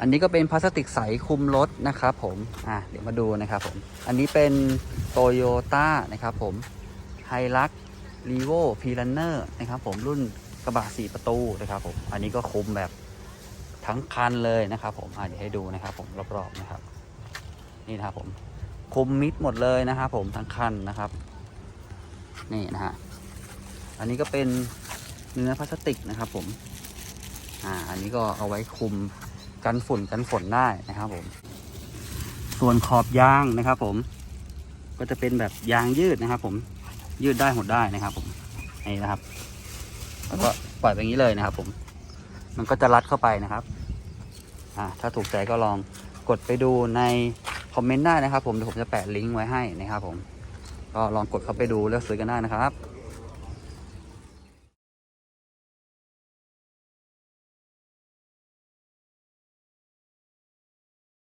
อันนี้ก็เป็นพลาสติกใสคุมรถนะครับผม อะเดี๋ยวมาดูนะครับผม อันนี้เป็นโตโยต้านะครับผมไฮลักรีโวพีรันเนอร์นะครับผมรุ่นกระบะสี่ประตูนะครับผม อันนี้ก็คุมแบบทั้งคันเลยนะครับผมอะเดี๋ยวให้ดูนะครับผมรอบๆนะครับ นี่นะครับผม คุมมิดหมดเลยนะครับผมทั้งคันนะครับ นี่นะฮะ อันนี้ก็เป็นเนื้อพลาสติกนะครับผม อ่า อันนี้ก็เอาไว้คุม กันฝุ่นกันฝนได้นะครับผม ส่วนขอบยางนะครับ ผม ก็จะเป็นแบบยางยืดนะครับ ผมยืดได้หดได้นะครับ ผมนี่นะครับ แล้วก็ปล่อยไปอย่างนี้เลยนะครับ ผม มันก็จะรัดเข้าไปนะครับอ่าถ้าถูกใจก็ลองกดไปดูในคอมเมนต์ได้นะครับ ผมเดี๋ยวผมจะแปะลิงก์ไว้ให้นะครับ ผม ก็ลองกดเข้าไปดูเลือกซื้อกันได้นะครับ